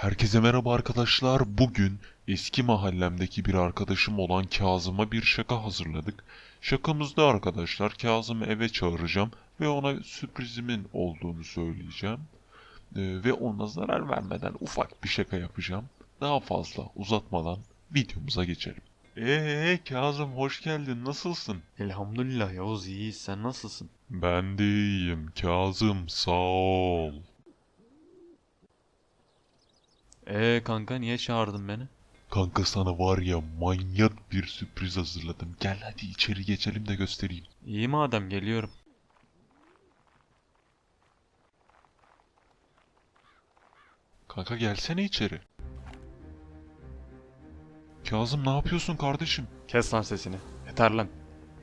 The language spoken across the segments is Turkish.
Herkese merhaba arkadaşlar. Bugün eski mahallemdeki bir arkadaşım olan Kazım'a bir şaka hazırladık. Şakamızda arkadaşlar Kazım'ı eve çağıracağım ve ona sürprizimin olduğunu söyleyeceğim. Ee, ve ona zarar vermeden ufak bir şaka yapacağım. Daha fazla uzatmadan videomuza geçelim. Eee Kazım hoş geldin. Nasılsın? Elhamdülillah Yavuz iyi sen nasılsın? Ben de iyiyim Kazım sağ ol. Ee kanka niye çağırdın beni? Kanka sana var ya manyak bir sürpriz hazırladım. Gel hadi içeri geçelim de göstereyim. İyi madem geliyorum. Kanka gelsene içeri. Kazım ne yapıyorsun kardeşim? Kes lan sesini. Yeter lan.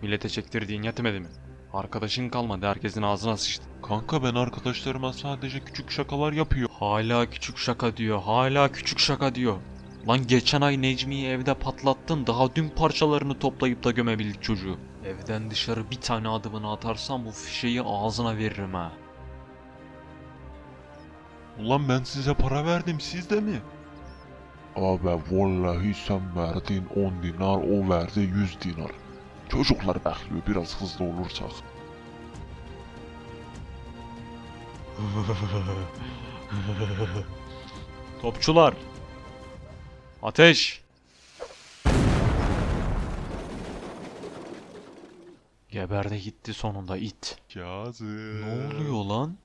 Millete çektirdiğin yetmedi mi? Arkadaşın kalmadı herkesin ağzına sıçtı. Kanka ben arkadaşlarıma sadece küçük şakalar yapıyor. Hala küçük şaka diyor hala küçük şaka diyor. Lan geçen ay Necmi'yi evde patlattın daha dün parçalarını toplayıp da gömebildik çocuğu. Evden dışarı bir tane adımını atarsan bu fişeyi ağzına veririm ha. Ulan ben size para verdim siz de mi? Abi vallahi sen verdin 10 dinar o verdi 100 dinar. Çocuklar bekliyor biraz hızlı olursak. Topçular. Ateş. Geberdi gitti sonunda it. Kazım. Ne oluyor lan?